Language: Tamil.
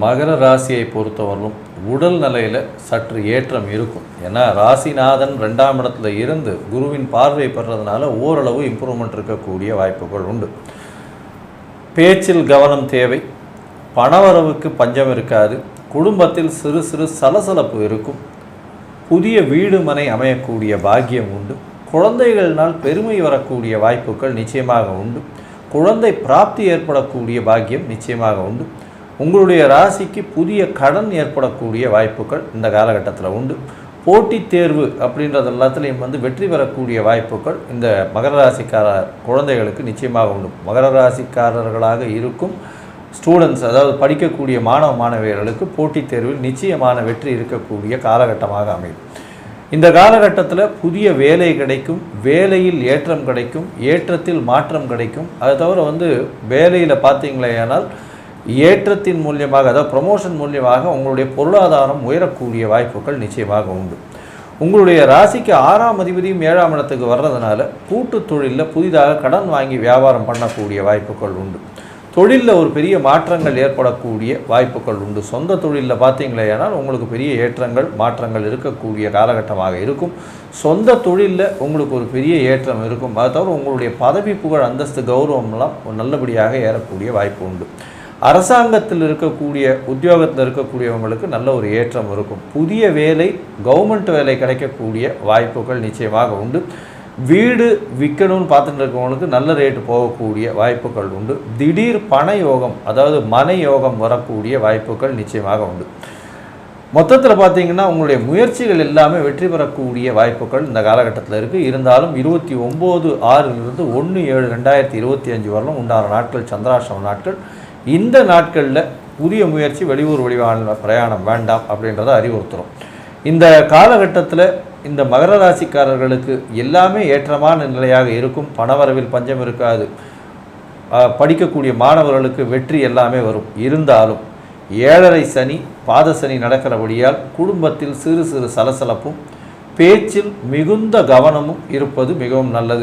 மகர ராசியை பொறுத்தவரையும் உடல் நிலையில் சற்று ஏற்றம் இருக்கும். ஏன்னா ராசிநாதன் ரெண்டாம் இடத்துல இருந்து குருவின் பார்வை பெறதுனால ஓரளவு இம்ப்ரூவ்மெண்ட் இருக்கக்கூடிய வாய்ப்புகள் உண்டு. பேச்சில் கவனம் தேவை. பணவரவுக்கு பஞ்சம் இருக்காது. குடும்பத்தில் சிறு சிறு சலசலப்பு இருக்கும். புதிய வீடு மனை அமையக்கூடிய பாக்கியம் உண்டு. குழந்தைகள்னால் பெருமை வரக்கூடிய வாய்ப்புகள் நிச்சயமாக உண்டு. குழந்தை பிராப்தி ஏற்படக்கூடிய பாக்கியம் நிச்சயமாக உண்டு. உங்களுடைய ராசிக்கு புதிய கடன் ஏற்படக்கூடிய வாய்ப்புகள் இந்த காலகட்டத்தில் உண்டு. போட்டித் தேர்வு அப்படின்றது எல்லாத்துலேயும் வந்து வெற்றி பெறக்கூடிய வாய்ப்புகள் இந்த மகர ராசிக்கார குழந்தைகளுக்கு நிச்சயமாக உண்டு. மகர ராசிக்காரர்களாக இருக்கும் ஸ்டூடெண்ட்ஸ் அதாவது படிக்கக்கூடிய மாணவ மாணவியர்களுக்கு போட்டித் தேர்வில் நிச்சயமான வெற்றி இருக்கக்கூடிய காலகட்டமாக அமையும். இந்த காலகட்டத்தில் புதிய வேலை கிடைக்கும் வேலையில் ஏற்றம் கிடைக்கும் ஏற்றத்தில் மாற்றம் கிடைக்கும். அது தவிர வந்து வேலையில் பார்த்தீங்களேயானால் ஏற்றத்தின் மூலியமாக அதாவது ப்ரொமோஷன் மூலியமாக உங்களுடைய பொருளாதாரம் உயரக்கூடிய வாய்ப்புகள் நிச்சயமாக உண்டு. உங்களுடைய ராசிக்கு ஆறாம் அதிபதியும் ஏழாம் இடத்துக்கு வர்றதுனால கூட்டு தொழிலில் புதிதாக கடன் வாங்கி வியாபாரம் பண்ணக்கூடிய வாய்ப்புகள் உண்டு. தொழிலில் ஒரு பெரிய மாற்றங்கள் ஏற்படக்கூடிய வாய்ப்புகள் உண்டு. சொந்த தொழிலில் பார்த்தீங்களேனால் உங்களுக்கு பெரிய ஏற்றங்கள் மாற்றங்கள் இருக்கக்கூடிய காலகட்டமாக இருக்கும். சொந்த தொழிலில் உங்களுக்கு ஒரு பெரிய ஏற்றம் இருக்கும். அதை தவிர உங்களுடைய பதவி புகழ் அந்தஸ்து கௌரவம்லாம் நல்லபடியாக ஏறக்கூடிய வாய்ப்பு உண்டு. அரசாங்கத்தில் இருக்கக்கூடிய உத்தியோகத்தில் இருக்கக்கூடியவங்களுக்கு நல்ல ஒரு ஏற்றம் இருக்கும். புதிய வேலை கவர்மெண்ட் வேலை கிடைக்கக்கூடிய வாய்ப்புகள் நிச்சயமாக உண்டு. வீடு விற்கணும்னு பார்த்துட்டு இருக்கவங்களுக்கு நல்ல ரேட்டு போகக்கூடிய வாய்ப்புகள் உண்டு. திடீர் பண யோகம் அதாவது மன யோகம் வரக்கூடிய வாய்ப்புகள் நிச்சயமாக உண்டு. மொத்தத்தில் பார்த்தீங்கன்னா உங்களுடைய முயற்சிகள் எல்லாமே வெற்றி பெறக்கூடிய வாய்ப்புகள் இந்த காலகட்டத்தில் இருக்குது இருந்தாலும் இருபத்தி ஒம்பது ஆறிலிருந்து ஒன்று ஏழு ரெண்டாயிரத்தி இருபத்தி அஞ்சு வரலும் உண்டான நாட்கள் சந்திராசிரம நாட்கள். இந்த நாட்களில் புதிய முயற்சி வெளியூர் வெளிவான பிரயாணம் வேண்டாம் அப்படின்றத அறிவுறுத்துகிறோம் இந்த காலகட்டத்தில் இந்த மகர ராசிக்காரர்களுக்கு எல்லாமே ஏற்றமான நிலையாக இருக்கும். பணவரவில் பஞ்சம் இருக்காது. படிக்கக்கூடிய மாணவர்களுக்கு வெற்றி எல்லாமே வரும். இருந்தாலும் ஏழரை சனி பாத சனி நடக்கிறபடியால் குடும்பத்தில் சிறு சிறு சலசலப்பும் பேச்சில் மிகுந்த கவனமும் இருப்பது மிகவும் நல்லது.